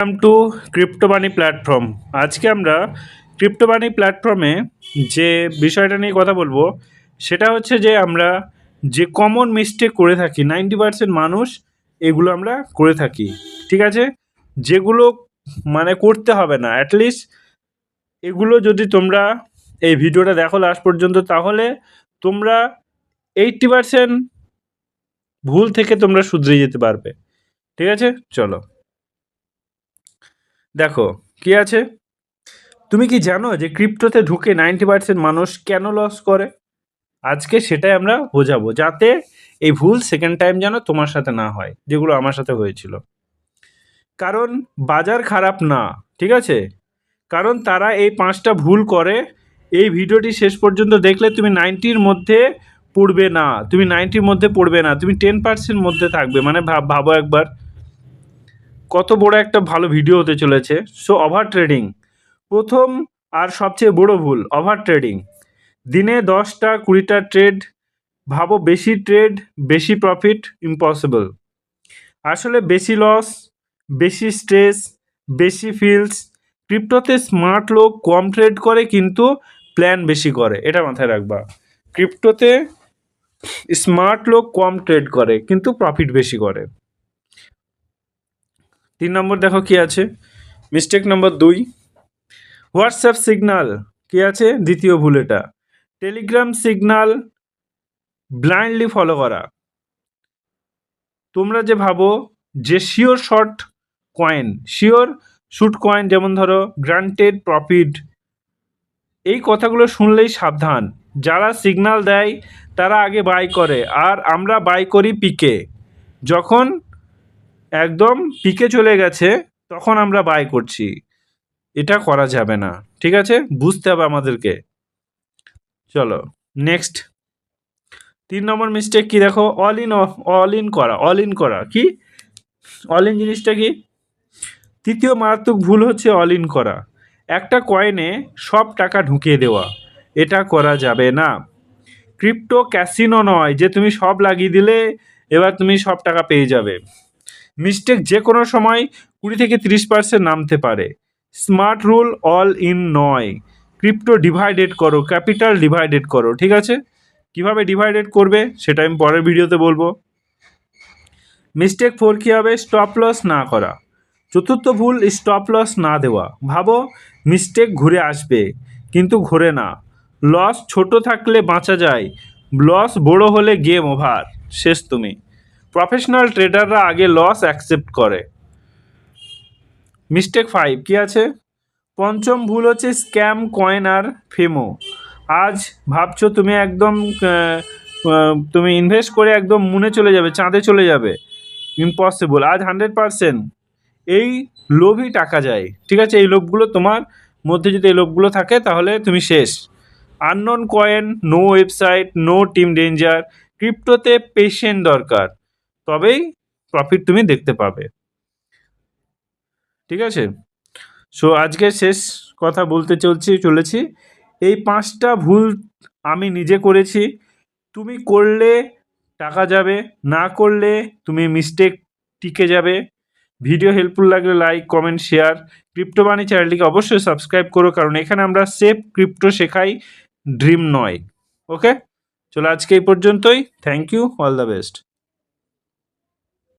Welcome to ক্রিপ্টোবানি platform আজকে আমরা ক্রিপ্টোবানি প্ল্যাটফর্মে যে বিষয়টা নিয়ে কথা বলব, সেটা হচ্ছে যে আমরা যে কমন মিস্টেক করে থাকি নাইনটি পার্সেন্ট মানুষ এগুলো আমরা করে থাকি, ঠিক আছে? যেগুলো মানে করতে হবে না অ্যাটলিস্ট এগুলো যদি তোমরা এই ভিডিওটা দেখো লাস্ট পর্যন্ত, তাহলে তোমরা এইটটি পার্সেন্ট ভুল থেকে তোমরা শুধরে যেতে পারবে, ঠিক আছে? চলো। দেখো, কি আছে? তুমি কি জানো যে ক্রিপ্টোতে ঢুকে নাইনটি পার্সেন্ট মানুষ কেন লস করে? আজকে সেটাই আমরা বোঝাবো, যাতে এই ভুল সেকেন্ড টাইম যেন তোমার সাথে না হয়, যেগুলো আমার সাথে হয়েছিল। কারণ বাজার খারাপ না, ঠিক আছে? কারণ তারা এই পাঁচটা ভুল করে, এই ভিডিওটি শেষ পর্যন্ত দেখলে তুমি নাইনটির মধ্যে পড়বে না, তুমি নাইনটির মধ্যে পড়বে না, তুমি টেন পার্সেন্ট মধ্যে থাকবে মানে ভাব ভাবো একবার। কত বড় একটা ভালো ভিডিও হতে চলেছে। সো ওভার ট্রেডিং প্রথম আর সবচেয়ে বড় ভুল ওভার ট্রেডিং দিনে দশটা, কুড়িটা ট্রেড ভাবো বেশি ট্রেড বেশি প্রফিট ইম্পসিবল আসলে বেশি লস বেশি স্ট্রেস বেশি ফিলস ক্রিপ্টোতে স্মার্ট লোক কম ট্রেড করে কিন্তু প্ল্যান বেশি করে, এটা মাথায় রাখবা। ক্রিপ্টোতে স্মার্ট লোক কম ট্রেড করে, কিন্তু প্রফিট বেশি করে। তিন নম্বর দেখো কি আছে? মিস্টেক নম্বর দুই। হোয়াটসঅ্যাপ সিগনাল কি আছে? দ্বিতীয় ভুল টেলিগ্রাম সিগনাল ব্লাইন্ডলি ফলো করা। তোমরা যে ভাবো যে sure short coin sure shoot coin যেমন ধরো গ্রান্টেড প্রফিট এই কথাগুলো শুনলেই সাবধান। যারা সিগনাল দেয়, তারা আগে বাই করে। আর আমরা বাই করি পিকে যখন একদম পিকে চলে গেছে, তখন আমরা বাই করছি। এটা করা যাবে না, ঠিক আছে? বুঝতে হবে আমাদেরকে। চলো নেক্সট তিন নম্বর মিস্টেক কি দেখো? অল ইন অল ইন করা অল ইন করা, কি? অল ইন জিনিসটা কি? তৃতীয় মারাত্মক ভুল হচ্ছে অল ইন করা। একটা কয়েনে সব টাকা ঢুকিয়ে দেওয়া, এটা করা যাবে না। ক্রিপ্টো ক্যাসিনো নয়, যে তুমি সব লাগিয়ে দিলে, এবার তুমি সব টাকা পেয়ে যাবে। মিস্টেক যে কোনো সময় কুড়ি থেকে তিরিশ পার্সেন্ট নামতে পারে। স্মার্ট রুল অল ইন নয়। ক্রিপ্টো ডিভাইডেড করো, ক্যাপিটাল ডিভাইডেড করো, ঠিক আছে? কীভাবে ডিভাইডেড করবে সেটা আমি পরের ভিডিওতে বলব। মিস্টেক ফোর কী হবে? স্টপ লস না করা। চতুর্থ ভুল, স্টপ লস না দেওয়া। ভাবো, মিস্টেক ঘুরে আসবে, কিন্তু ঘুরে না। লস ছোট থাকলে বাঁচা যায়। লস বড় হলে গেম ওভার। শেষ তুমি। প্রফেশনাল ট্রেডাররা আগে লস অ্যাকসেপ্ট করে। মিস্টেক ফাইভ কী আছে? পঞ্চম ভুল হচ্ছে স্ক্যাম কয়েন আর ফেমো আজ ভাবছ তুমি একদম তুমি ইনভেস্ট করে একদম মুনে চলে যাবে, চাঁদে চলে যাবে। ইম্পসিবল আজ হান্ড্রেড পারসেন্ট এই লোভই টাকা যায়। ঠিক আছে, এই লোভগুলো তোমার মধ্যে যদি এই লোভগুলো থাকে তাহলে তুমি শেষ। Unknown coin no website no team danger ক্রিপ্টোতে patient দরকার। তবেই প্রফিট তুমি দেখতে পাবে। ঠিক আছে? সো আজকে শেষ কথা বলতে চলছি, চলেছি। এই পাঁচটা ভুল আমি নিজে করেছি। তুমি করলে টাকা যাবে, না করলে তুমি মিস্টেক টিকে যাবে। ভিডিও হেল্পফুল লাগলে লাইক কমেন্ট শেয়ার ক্রিপ্টো চ্যানেলটিকে অবশ্যই সাবস্ক্রাইব করো, কারণ এখানে আমরা সেফ ক্রিপ্টো শেখাই ড্রিম নয়। ওকে চলো আজকে এই পর্যন্তই। Thank you all the best